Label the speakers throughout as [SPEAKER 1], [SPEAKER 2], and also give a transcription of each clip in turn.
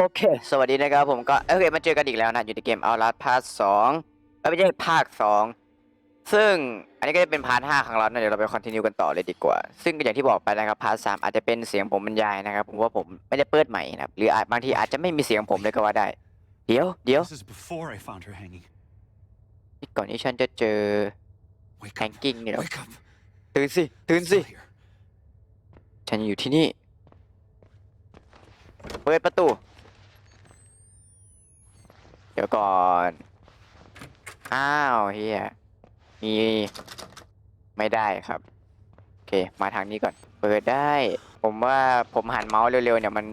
[SPEAKER 1] โอเค สวัสดีนะครับผมก็โอเคมาเจอกันอีกแล้วนะ อยู่ในเกม Outlast Part 2ไม่ใช่ภาค 2 ซึ่งอันนี้ก็จะเป็นพาร์ท 5 ของเรานะเดี๋ยวเราไปคอนติเนียกันต่อเลยดีกว่า ซึ่งอย่างที่บอกไปนะครับพาร์ท 3 อาจจะเป็นเสียงผมบรรยายนะครับ ผมว่าผมไม่ได้เปิดใหม่นะครับ หรืออาจบางทีอาจจะไม่มีเสียงผมเลยก็ว่าได้ เดี๋ยวเดี๋ยว
[SPEAKER 2] This is before I found her hanging.
[SPEAKER 1] ก่อนที่ฉันจะเจอ
[SPEAKER 2] Wake
[SPEAKER 1] แฮง
[SPEAKER 2] up.
[SPEAKER 1] กิ้งนี่หรอ
[SPEAKER 2] Wake up.
[SPEAKER 1] ตื่นสิตื่น
[SPEAKER 2] It's
[SPEAKER 1] สิ
[SPEAKER 2] still here.
[SPEAKER 1] ฉันอยู่ที่นี่ เปิดประตูเดี๋ยวก่อน อ้าวเฮียมีไม่ได้ครับ โอเค มาทางนี้ก่อน เปิดได้ ผมว่าผมหันเมาส์เร็วๆเนี่ยมัน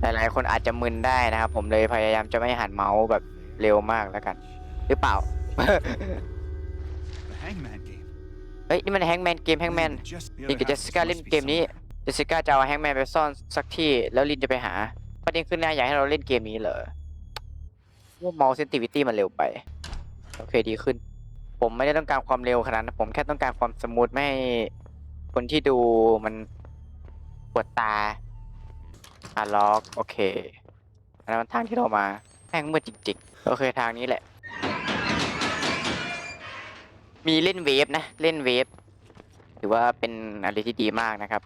[SPEAKER 1] หลายๆคนอาจจะมึนได้นะครับ ผมเลยพยายามจะไม่หันเมาส์แบบเร็วมากแล้วกัน หรือเปล่า
[SPEAKER 2] The Hangman game.
[SPEAKER 1] เฮ้ย นี่มันแฮงแมนเกมแฮงแมน
[SPEAKER 2] Just the
[SPEAKER 1] ลิน
[SPEAKER 2] other
[SPEAKER 1] กับเจ
[SPEAKER 2] half
[SPEAKER 1] ส
[SPEAKER 2] is
[SPEAKER 1] สิก้า
[SPEAKER 2] supposed
[SPEAKER 1] เล่น
[SPEAKER 2] to be
[SPEAKER 1] เกมนี้
[SPEAKER 2] somewhere.
[SPEAKER 1] เจสสิก้าจะเอาแฮงแมนไปซ่อนสักที่ แล้วลินจะไปหาประเด็นคือนาอยากให้เราเล่นเกมนี้เหรอ ว่าเมาส์เซนติวิตี้มันเร็วไป โอเคดีขึ้น ผมไม่ได้ต้องการความเร็วขนาดนั้นผมแค่ต้องการความสมูทไม่ให้คนที่ดูมันปวดตาอะล็อกโอเคอันนั้นมันทางที่เรามาแม่งมืดจริงๆโอเคทางนี้แหละ มีเล่นเวฟนะเล่นเวฟถือว่าเป็นอะไรที่ดีมากนะครับ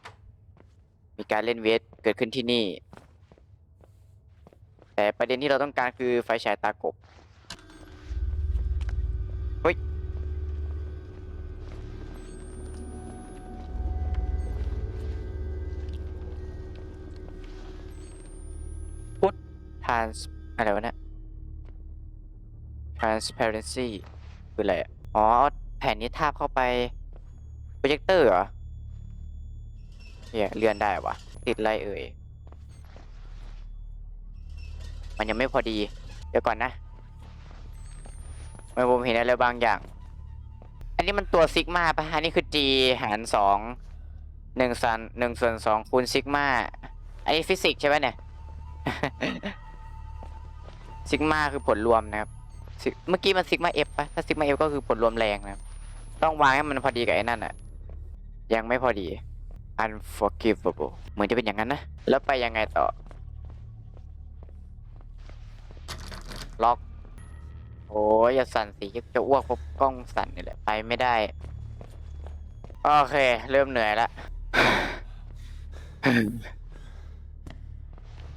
[SPEAKER 1] มีการเล่นเวทเกิดขึ้นที่นี่ แต่ประเด็นที่เราต้องการคือไฟฉายตากบเฮ้ยพุททานอะไรวะเนี่ย transparency คืออะไรอะอ๋อแผ่นนี้ทาบเข้าไปโปรเจคเตอร์เหรอเฮียเลื่อนได้วะติดอะไรเอ่ย มันยังไม่พอดี เดี๋ยวก่อนนะเมื่อผมเห็นอะไรบางอย่าง อันนี้มันตัวซิกมาปะอันนี้คือ g หารสองหนึ่งส่วนหนึ่งส่วนสองคูณซิกมาอันนี้ฟิสิกส์ใช่ไหมเนี่ยซิกมาคือผลรวมนะครับ เมื่อกี้มันซิกมาเอฟปะถ้าซิกมาเอฟก็คือผลรวมแรงนะครับ ต้องวางให้มันพอดีกับไอ้นั่นอะยังไม่พอดี unforgivable เหมือนจะเป็นอย่างนั้นนะ แล้วไปยังไงต่อ ล็อก โอ้ยอย่าสั่นสิจะอ้วกเพราะกล้องสั่นนี่แหละไปไม่ได้ โอเค เริ่มเหนื่อยละ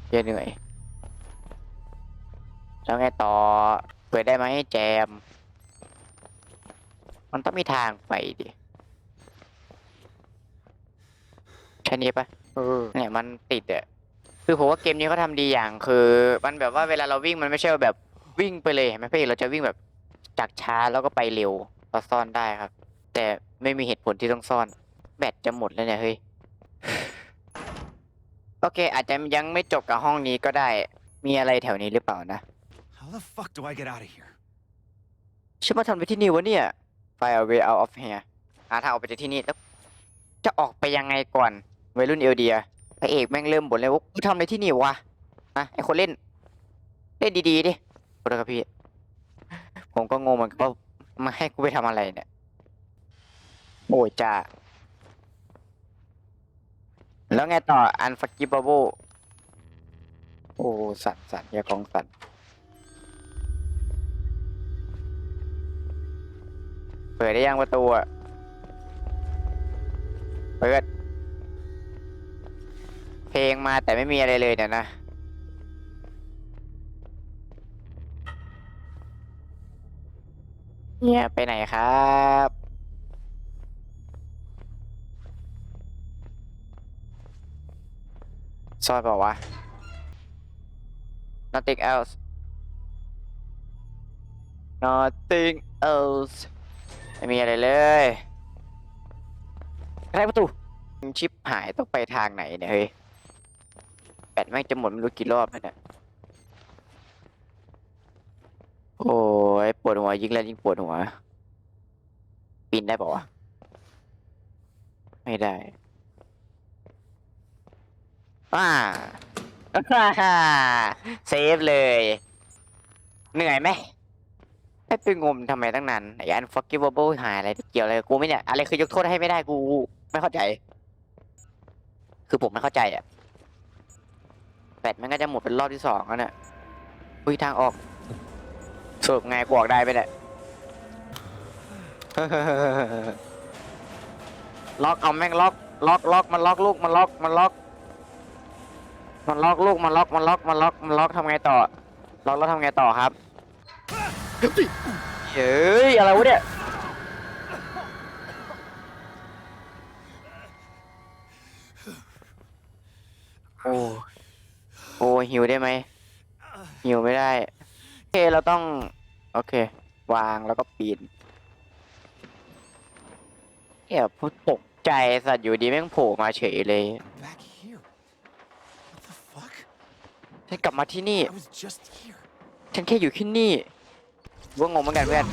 [SPEAKER 1] เหี้ยเหนื่อย แล้วไงต่อ เปิดได้ไหมแจม มันต้องมีทางไปดิแค่นี้ปะเออเนี่ยมันติดอะคือผมว่าเกมนี้เขาทำดีอย่างคือ มันแบบว่าเวลาเราวิ่งมันไม่ใช่ว่าแบบ วิ่งไปเลยเห็นไหมพี่เราจะวิ่งแบบจากช้าแล้วก็ไปเร็วเราซ่อนได้ครับ แต่ไม่มีเหตุผลที่ต้องซ่อน แบตจะหมดแล้วเนี่ยเฮ้ยโอเค อาจจะยังไม่จบกับห้องนี้ก็ได้ มีอะไรแถวนี้หรือเปล่านะ
[SPEAKER 2] How the fuck do I get out of here?
[SPEAKER 1] ฉันมาทำอะไรที่นี่วะเนี่ย Fire way out of here หาทางออกไปจากที่นี่แล้วจะออกไปยังไงก่อนวัยรุ่นเอลเดียพระเอกแม่งเริ่มบ่นเลยว่ากูทำอะไรที่นี่วะนะไอคนเล่น เล่นดีๆดิ ขอโทษครับพี่ ผมก็งงเหมือนกันว่ามาให้กูไปทำอะไรเนี่ย โอ้ยจ้าแล้วไงต่อ Unforgivable โอ้สั่นสั่นอย่ากองสั่นเปิดได้ยังประตูอะเปิด เพลงมาแต่ไม่มีอะไรเลยเนี่ยนะ เนี่ยไปไหนครับซ่อนเปล่าวะ nothing else nothing else ไม่มีอะไรเลยอะไรประตู ชิปหายต้องไปทางไหนเนี่ยเฮ้ย แบตแม่งจะหมดไม่รู้กี่รอบแล้วเนี่ย โอ้ยปวดหัวยิ่งแล้วยิ่งปวดหัวปีนได้ปะวะไม่ได้อ่าเซฟเลย เหนื่อยไหมให้ไปงมทำไมตั้งนานไอ้ unforgivable หายอะไรเกี่ยวอะไรกูไหมเนี่ย อะไรคือยกโทษให้ไม่ได้กู ไม่เข้าใจ คือผมไม่เข้าใจอะไปดมันก็จะหมดเป็นรอบที่สองแล้วเนี่ยอุ้ยทางออก สรุปไงกวอกได้ไปเนี่ย ล็อกเอาแม่งล็อก ล็อกล็อกมันล็อกลูกมันล็อกมันล็อก มันล็อกลูกมันล็อกมันล็อกมันล็อกมันล็อกทำไงต่อ ล็อกแล้วทำไงต่อครับเฮ้ยอะไรวะเนี่ยโอ้โอ้หิวได้ไหมหิวไม่ได้โอเคเราต้อง โอเค วางแล้วก็ปีนเอี่ยพูดตกใจสัตว์อยู่ดีแม่งโผล่มาเฉยเลย
[SPEAKER 2] Back here. What the fuck?
[SPEAKER 1] ฉันกลับมาที่นี่
[SPEAKER 2] I was just here.
[SPEAKER 1] ฉันแค่อยู่ที่นี่ว่างงเหมือนกันเพื่อน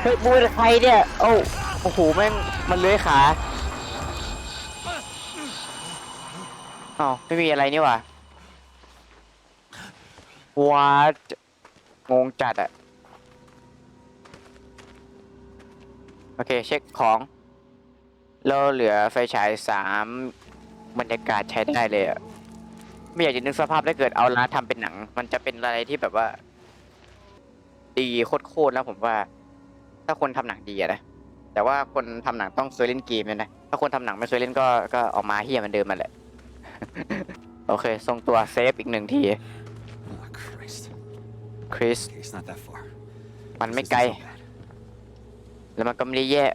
[SPEAKER 1] เฮ้ยบูนใครเนี่ยโอ้าโอ้โหแม่งมันเลื้อยขาอ้าวไม่มีอะไรนี่หว่ะวัด งงจัดอะโอเค เช็คของ เราเหลือไฟฉายสามบรรยากาศใช้ได้เลยอะไม่อยากจะนึกสภาพถ้าเกิดเอาร้านทำเป็นหนัง มันจะเป็นอะไรที่แบบว่า ดีโคตรๆแล้วผมว่า ถ้าคนทำหนังดีอะนะแต่ว่าคนทำหนังต้องเคยเล่นเกมเนี่ยนะถ้าคนทำหนังไม่เคยเล่นก็ก็ออกมาเฮี้ยเหมันเดิมมันแหละ โอเคทรงตัวเซฟอีกหนึ่งที คริส
[SPEAKER 2] Okay, it's not that far.
[SPEAKER 1] มันไม่
[SPEAKER 2] This
[SPEAKER 1] ไกล
[SPEAKER 2] isn't so bad.
[SPEAKER 1] แล้วมันก็ไม่ได้แย่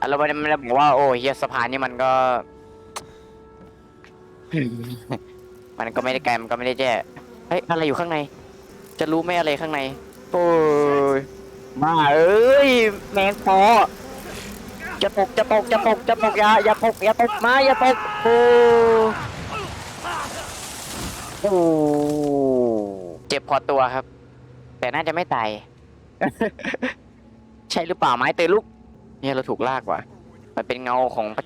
[SPEAKER 1] อะแล้วมันมันบอกว่าโอ้เฮียสะพานนี่มันก็ มันก็ไม่ได้ไกลมันก็ไม่ได้แย่เฮ้ยอะไรอยู่ข้างใน จะรู้ไหมอะไรข้างในโอ้ยมาเอ้ยแมงปอจะตกจะตกจะตกจะตกอย่าอย่าตกอย่าตกมาอย่าตกโอ้โอ้เจ็บพอตัวครับ แต่น่าจะไม่ตาย ใช่หรือเปล่าไม้เตยลุกเนี่ยเราถูกลากว่ะ มันเป็นเงาของพระ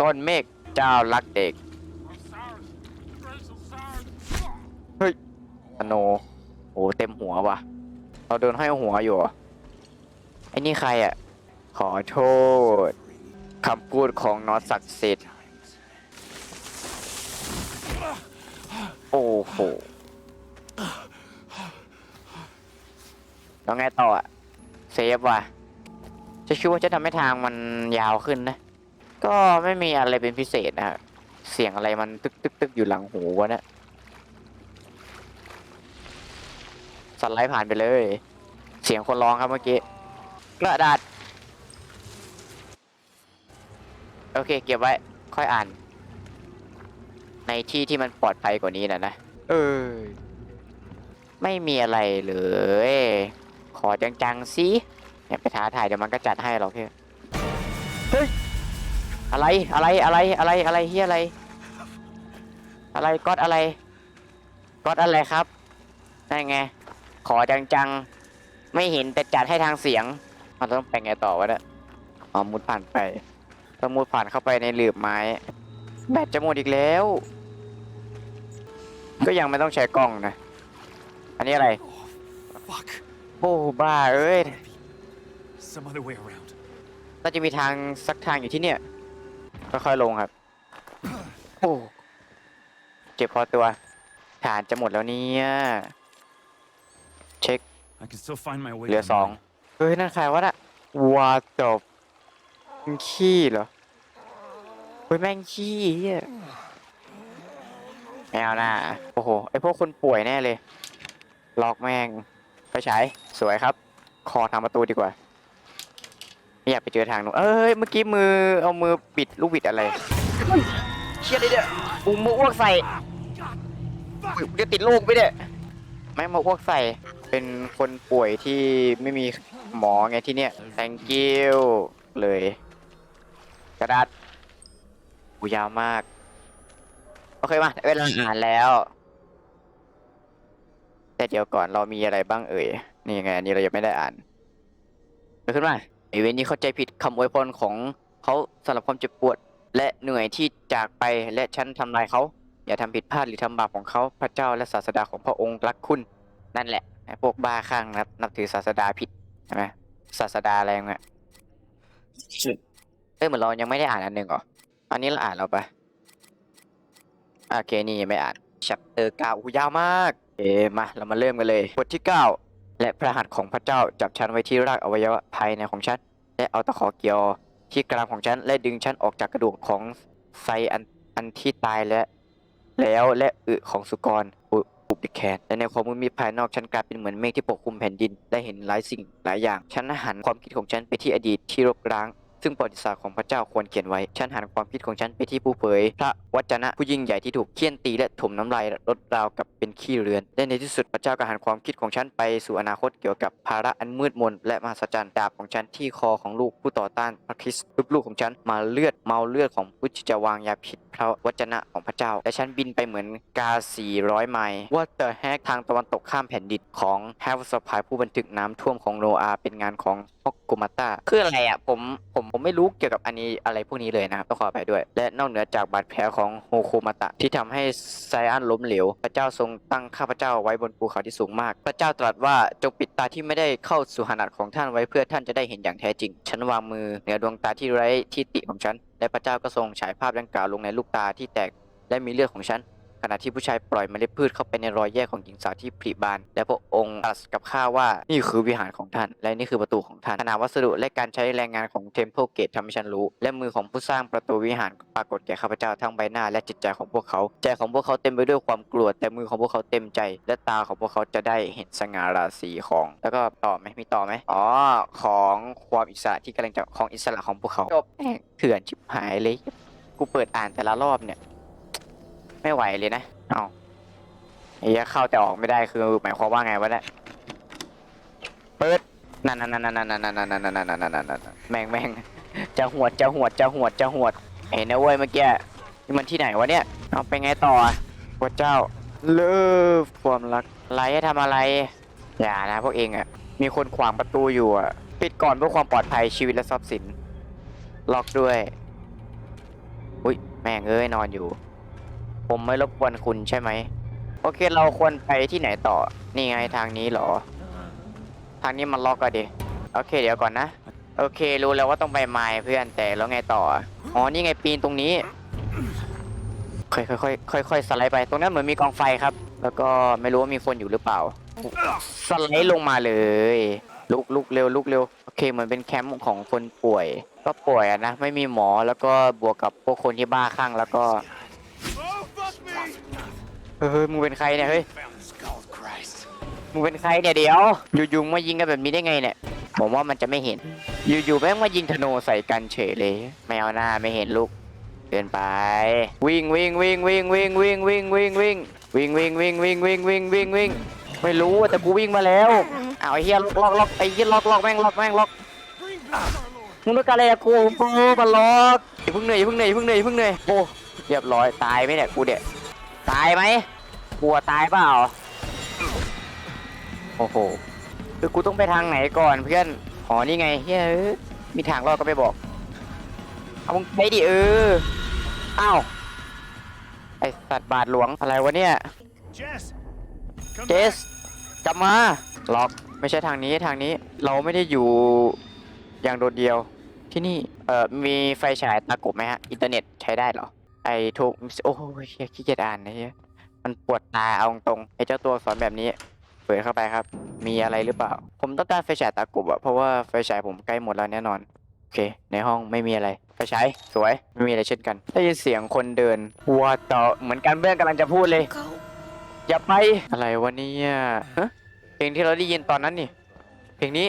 [SPEAKER 1] ก้อนเมฆเจ้ารักเด็ก เฮ้ยสโนว์โอ้เต็มหัวว่ะ เราเดินห้อยหัวอยู่เหรอไอ้นี่ใครอะ ขอโทษคำพูดของนอตศักดิ์สิทธิ์โอ้โห แล้วไงต่ออะเซฟว่ะจะคิดว่าจะทำให้ทางมันยาวขึ้นนะ ก็ไม่มีอะไรเป็นพิเศษนะฮะเสียงอะไรมันตึกตึกตึกอยู่หลังหูวะเนะสไลด์ผ่านไปเลย เสียงคนร้องครับเมื่อกี้กระดาษโอเค เก็บไว้ค่อยอ่าน ในที่ที่มันปลอดภัยกว่านี้นะนะเออ ไม่มีอะไรเลย ขอจังๆสิอย่าไปท้าทายเดี๋ยวมันก็จัดให้หรอกพี่เฮ้ยอะไรอะไรอะไรอะไรอะไรเฮียอะไร อะไรก๊อตอะไรก๊อตอะไรครับนั่นไง ขอจังๆ ไม่เห็นแต่จัดให้ทางเสียง มันต้องไปไงต่อวะเนี่ยอ๋อมุดผ่านไปต้องมุดผ่านเข้าไปในหลืบไม้ แบตจะหมดอีกแล้ว ก็ยังไม่ต้องใช้กล้องนะ อันนี้อะไร
[SPEAKER 2] fuck.
[SPEAKER 1] โอ้บ้าเอ้ย
[SPEAKER 2] Some other way around.
[SPEAKER 1] น่าจะมีทางสักทางอยู่ที่เนี่ย ค่อยๆลงครับ โอ้เจ็บพอตัว ฐานจะหมดแล้วเนี่ย เช็ค
[SPEAKER 2] I can still find my way.
[SPEAKER 1] เหลือ
[SPEAKER 2] to
[SPEAKER 1] สอง
[SPEAKER 2] mine.
[SPEAKER 1] เฮ้ย นั่นใครวะน่ะวาตบมันขี้เหรอ เฮ้ย แม่งขี้เหี้ยไม่เอาหน้าโอ้โห ไอพวกคนป่วยแน่เลย ล็อกแม่ง ไปฉายสวยครับ คอทางประตูดีกว่า ไม่อยากไปเจอทางนู้นเอ้ย เมื่อกี้มือเอามือปิดลูกบิดอะไรเฮ้ยเชี่ยอะไรเนี่ยอุมืออ้วกใส่อุ๊ยจะติดลูกไปเนี่ยไม่มาอ้วกใส่ เป็นคนป่วยที่ไม่มีหมอไงที่เนี่ย thank you เลย กระดาษอูยาวมาก โอเคมาเวลาอ่านแล้ว แต่เดี๋ยวก่อนเรามีอะไรบ้างเอ่ย นี่ไงอันนี้เรายังไม่ได้อ่านเดี๋ยวขึ้นมาไอเวนนี้เข้าใจผิดคำอวยพรของเขาสำหรับความเจ็บปวด และเหนื่อยที่จากไปและฉันทำลายเขา อย่าทำผิดพลาดหรือทำบาปของเขาพระเจ้าและศาสดาของพระองค์รักคุณ นั่นแหละไอ้พวกบ้าข้างนับนับถือศาสดาผิดใช่ไหมศาสดาอะไรเงี้ยเอ้ยเหมือนเรายังไม่ได้อ่านอันหนึ่งเหรออันนี้เราอ่านเราปะโอเคนี่ยังไม่อ่านชัปเตอร์เก้าอู้ยาวมาก เอมาเรามาเริ่มกันเลยบทที่ 9 และพระหัตถ์ของพระเจ้าจับฉันไว้ที่รากอวัยวะภายในของฉัน และเอาตะขอเกี่ยวที่กรามของฉัน และดึงฉันออกจากกระดูกของไซอันอันที่ตายและแล้วและอึของสุกรอุอุปิแคนและในความมืดมิดภายนอกฉันกลายเป็นเหมือนเมฆที่ปกคลุมแผ่นดินได้เห็นหลายสิ่งหลายอย่าง ฉันหันความคิดของฉันไปที่อดีตที่รกร้าง ซึ่งประวัติศาสตร์ของพระเจ้าควรเขียนไว้ ฉันหันความคิดของฉันไปที่ผู้เผย พระวจนะผู้ยิ่งใหญ่ที่ถูกเคี่ยนตีและถมน้ำลายลดราวกับเป็นขี้เรือน และในที่สุดพระเจ้าก็หันความคิดของฉันไปสู่อนาคตเกี่ยวกับภาระอันมืดมนและมหัศจรรย์ดาบของฉันที่คอของลูกผู้ต่อต้านพระคริสต์ลูกๆของฉันมาเลือดเมาเลือดของผู้ที่จะวางยาพิษ พระวจนะของพระเจ้า และฉันบินไปเหมือนกา 400 ไมล์ว่าเตอร์แฮกทางตะวันตกข้ามแผ่นดินของแฮฟสพายผู้บันทึกน้ำท่วมของโนอาเป็นงานของฮอกกุมาตาคืออะไรอะผมผมผมไม่รู้เกี่ยวกับอันนี้อะไรพวกนี้เลยนะครับต้องขออภัยด้วย และนอกเหนือจากบาดแผลของโฮโคมาตะ ที่ทำให้ไซอันล้มเหลว พระเจ้าทรงตั้งข้าพเจ้าไว้บนภูเขาที่สูงมาก พระเจ้าตรัสว่าจงปิดตาที่ไม่ได้เข้าสู่หนัดของท่านไว้เพื่อท่านจะได้เห็นอย่างแท้จริง ฉันวางมือเหนือดวงตาที่ไร้ที่ติของฉัน และพระเจ้าก็ทรงฉายภาพดังกล่าวลงในลูกตาที่แตกและมีเลือดของฉัน ขณะที่ผู้ชายปล่อยเมล็ดพืชเข้าไปในรอยแยกของหญิงสาวที่ผลิบาน และพระองค์ตรัสกับข้าว่านี่คือวิหารของท่าน และนี่คือประตูของท่านขนาดวัสดุและการใช้แรงงานของเทมเพลเกตทำให้ฉันรู้ และมือของผู้สร้างประตูวิหารปรากฏแก่ข้าพเจ้าทั้งใบหน้าและจิตใจของพวกเขา ใจของพวกเขาเต็มไปด้วยความกลัว แต่มือของพวกเขาเต็มใจ และตาของพวกเขาจะได้เห็นสง่าราศีของ แล้วก็ต่อไหมมีต่อไหมอ๋อของความอิสระที่กำลังจะของอิสระของพวกเขาจบแม่งเถื่อนชิบหายเลยกูเปิดอ่านแต่ละรอบเนี่ย ไม่ไหวเลยนะ เอาไอ้เหี้ยเข้าแต่ออกไม่ได้คือหมายความว่าไงวะเนี่ย เปิด นั่นนั่นนั่นนั่นนั่นนั่นนั่นนั่นนั่นนั่นนั่นนั่นแม่งแม่งจะหวดจะหวดจะหวดจะหวด เห็นนะเว้ยเมื่อกี้ นี่มันที่ไหนวะเนี่ย เอาไปไงต่อพระเจ้า เลิฟความรักไรให้ทำอะไร อย่านะพวกเองอะ มีคนขวางประตูอยู่อะ ปิดก่อนเพื่อความปลอดภัยชีวิตและทรัพย์สิน ล็อกด้วย อุ้ยแม่งเอ้ยนอนอยู่ ผมไม่รบกวนคุณใช่ไหมโอเคเราควรไปที่ไหนต่อ นี่ไงทางนี้เหรอ ทางนี้มันล็อกอะดิโอเค เดี๋ยวก่อนนะ โอเค รู้แล้วว่าต้องไปไมล์เพื่อนแต่แล้วไงต่ออ๋อนี่ไงปีนตรงนี้ค่อยค่อยค่อยค่อยสไลด์ไป ตรงนั้นเหมือนมีกองไฟครับ แล้วก็ไม่รู้ว่ามีคนอยู่หรือเปล่า สไลด์ลงมาเลย ลุกลุกเร็วลุกเร็วโอเคเหมือนเป็นแคมป์ของคนป่วย ก็ป่วยอะนะไม่มีหมอแล้วก็บวกกับพวกคนที่บ้าคลั่งแล้วก็ เฮ้ยมึงเป็นใครเนี่ยเฮ้ย มึงเป็นใครเนี่ยเดี๋ยว อยู่ๆมายิงกันแบบนี้ได้ไงเนี่ยผมว่ามันจะไม่เห็น อยู่ๆแม่งมายิงธนูใส่กันเฉยเลยไม่เอาหน้าไม่เห็นลูกเดินไป วิ่งวิ่งวิ่งวิ่งวิ่งวิ่งวิ่งวิ่งวิ่งวิ่งวิ่งวิ่งวิ่งวิ่งวิ่งวิ่งวิ่งไม่รู้แต่กูวิ่งมาแล้วเอาไอ้เฮียล็อกล็อกล็อกไอ้เฮียล็อกล็อกแม่งล็อกแม่งล็อกมึงต้องการอะไรอะกูกูมาล็อกอย่าเพิ่งเหนื่อยอย่าเพิ่งเหนื่อยอย่าเพิ่งเหนื่อยอย่าเพิ่งเหนื่อยโอ้เรียบร้อยตายไหมเนี่ยกูเนี่ย ตายไหมกลัวตายเปล่า โอ้โห คือกูต้องไปทางไหนก่อนเพื่อนอ๋อนี่ไงเฮ้ยเอ้ยมีทางรอดก็ไม่บอก เอามึงไปดิเออ อ้าว ไอสัตว์บาทหลวงอะไรวะเนี่ย
[SPEAKER 2] Jess! Come
[SPEAKER 1] เจสกลับมาล็อกไม่ใช่ทางนี้ทางนี้เราไม่ได้อยู่อย่างโดดเดียวที่นี่เอ่อมีไฟฉายตากบไหมฮะ อินเทอร์เน็ตใช้ได้เหรอ ไอ้ถูกโอ้ยเหี้ยขี้เกียจอ่านนะเฮียมันปวดตาเอาตรงไอ้เจ้าตัวสอนแบบนี้ เปิดเข้าไปครับ มีอะไรหรือเปล่า ผมต้องการไฟฉายตากบอะเพราะว่าไฟฉายผมใกล้หมดแล้วแน่นอนโอเค ในห้องไม่มีอะไร ไฟฉายสวยไม่มีอะไรเช่นกันได้ยินเสียงคนเดินวัวต่อเหมือนกันเพื่อนกำลังจะพูดเลยอย่าไปอะไรวะเนี่ยเพลงที่เราได้ยินตอนนั้นนี่เพลงนี้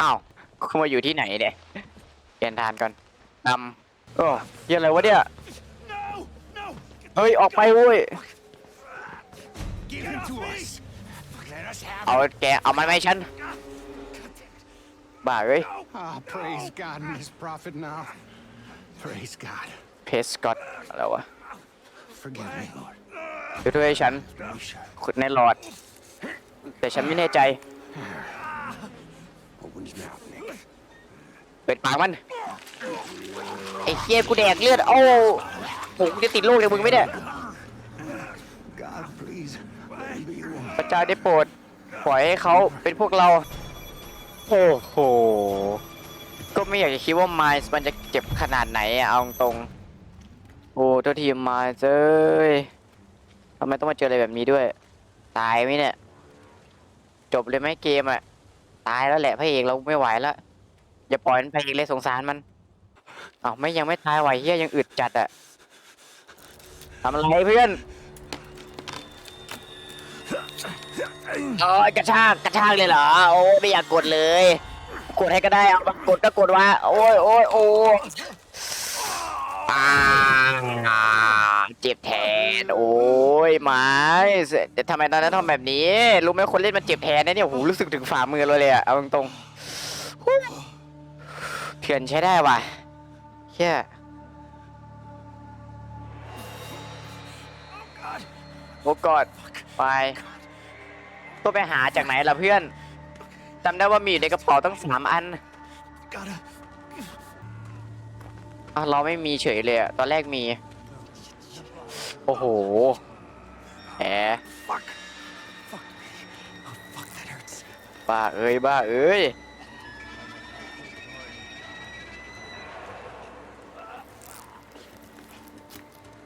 [SPEAKER 1] อ้าวคุณมาอยู่ที่ไหนเนี่ยเปลี่ยนทานก่อนนำโอ้ยอะไรวะเนี่ย เฮ้ย ออกไปเว้ย
[SPEAKER 2] Give him to us! Let us have
[SPEAKER 1] เอาแกเอามันไหมาให้ฉัน บ้าเอ้ย
[SPEAKER 3] Ah, praise God and his prophet now. Praise God.
[SPEAKER 1] เพสกอตอะไรวะ
[SPEAKER 3] Forgive me, Lord.
[SPEAKER 1] ช่วยด้วยฉัน
[SPEAKER 3] We shall
[SPEAKER 1] ขุดในหลอด แต่ฉันไม่แน่ใจ
[SPEAKER 3] open his mouth, Nick.
[SPEAKER 1] เปิดปากมัน ไอ้เคียกูแดกเลือด โอ้โหกูจะติดโรคเลยมึงไหมเนี่ย
[SPEAKER 3] God, please, let him be your one.
[SPEAKER 1] พระเจ้าได้โปรดปล่อยให้เขาเป็นพวกเรา โอ้โห ก็ไม่อยากจะคิดว่าไมล์มันจะเจ็บขนาดไหนอะเอาตรงๆโอ้ตัวทีมไมล์เอ้ยทำไมต้องมาเจออะไรแบบนี้ด้วย ตายไหมเนี่ย จบเลยไหมเกมอะตายแล้วแหละพระเอกเราไม่ไหวแล้วอย่าปล่อยมันไปอีกเลยสงสารมันอ้าวไม่ยังไม่ตายไหวเฮียยังอึดจัดอะ ทำอะไรเพื่อนโอ้ยกระชากกระชากเลยเหรอ โอ้ไม่อยากกดเลย กดให้ก็ได้เอามากดก็กดว่า โอ้ยโอ้ยโอ้ยอ่าเจ็บแทน โอ้ยไม้แต่ทำไมตอนนั้นทำแบบนี้ รู้ไหมคนเล่นมันเจ็บแทนนะเนี่ยโอ้โหรู้สึกถึงฝ่ามือเราเลยอะเอาตรงๆเถื่อนใช้ได้ว่ะเฮีย โอ้กอดไปต้องไปหาจากไหนล่ะเพื่อนจำได้ว่ามีอยู่ในกระเป๋าตั้งสามอันอะเราไม่มีเฉยเลยอะตอนแรกมี โอ้โหแหมบ้าเอ้ยบ้าเอ้ย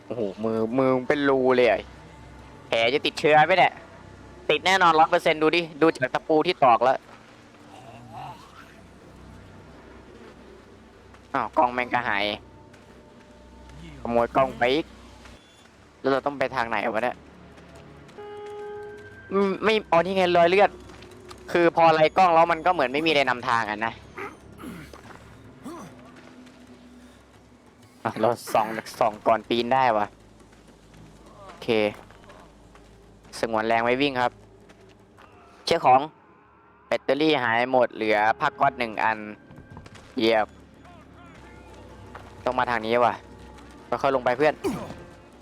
[SPEAKER 1] โอ้โหมือมือเป็นรูเลยอะ จะติดเชื้อไหมเนี่ย ติดแน่นอนร้อยเปอร์เซ็นดูดิ ดูจากตะปูที่ตอกแล้ว อ้าวกล้องแมงกระหายขโมยกล้องไปอีกแล้วเราต้องไปทางไหนวะเนี่ยไม่อ๋อนี่ไงรอยเลือด คือพอไล่กล้องแล้วมันก็เหมือนไม่มีอะไรนำทางอะนะอะเราส่องส่องก่อนปีนได้วะโอเค สงวนแรงไว้วิ่งครับ เชื่อของแบตเตอรี่หายหมดเหลือพักก๊อตหนึ่งอันเยียบต้องมาทางนี้ว่ะค่อยๆลงไปเพื่อน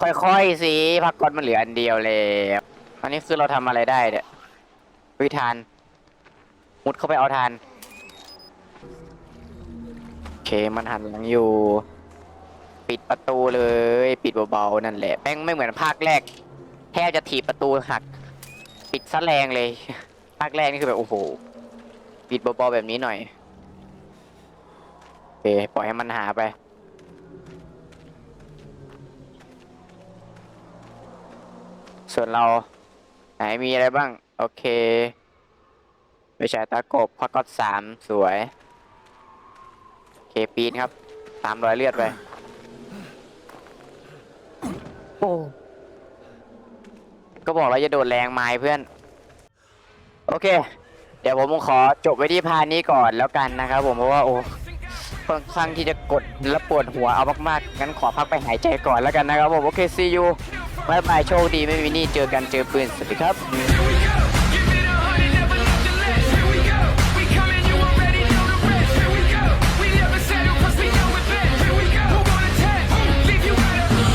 [SPEAKER 1] ค่อยๆสิพักก๊อตมันเหลืออันเดียวแล้วอันนี้คือเราทำอะไรได้เนี่ยวิทานมุดเข้าไปเอาทานโอเคมันหันหลังอยู่ ปิดประตูเลย ปิดเบาๆนั่นแหละแม่งไม่เหมือนภาคแรก แทบจะถีบประตูหัก ปิดซะแรงเลยภาคแรกนี่คือแบบโอ้โห ปิดเบาๆแบบนี้หน่อยโอเคปล่อยให้มันหาไปส่วนเราไหนมีอะไรบ้าง โอเคไปฉายตากบพักก๊อตสามสวย โอเคปีนครับ ตามรอยเลือดไป โอ้ ก็บอกเราจะโดดแรงไม้เพื่อน โอเค เดี๋ยวผมขอจบไว้ที่พานี้ก่อนแล้วกันนะครับผมเพราะว่าโอ้ค่อนข้างที่จะกดและปวดหัวเอามากๆงั้นขอพักไปหายใจก่อนแล้วกันนะครับผมโอเคซียูบายบายโชคดีไม่มีนี่เจอกันเจอปืนสวัสดีครับ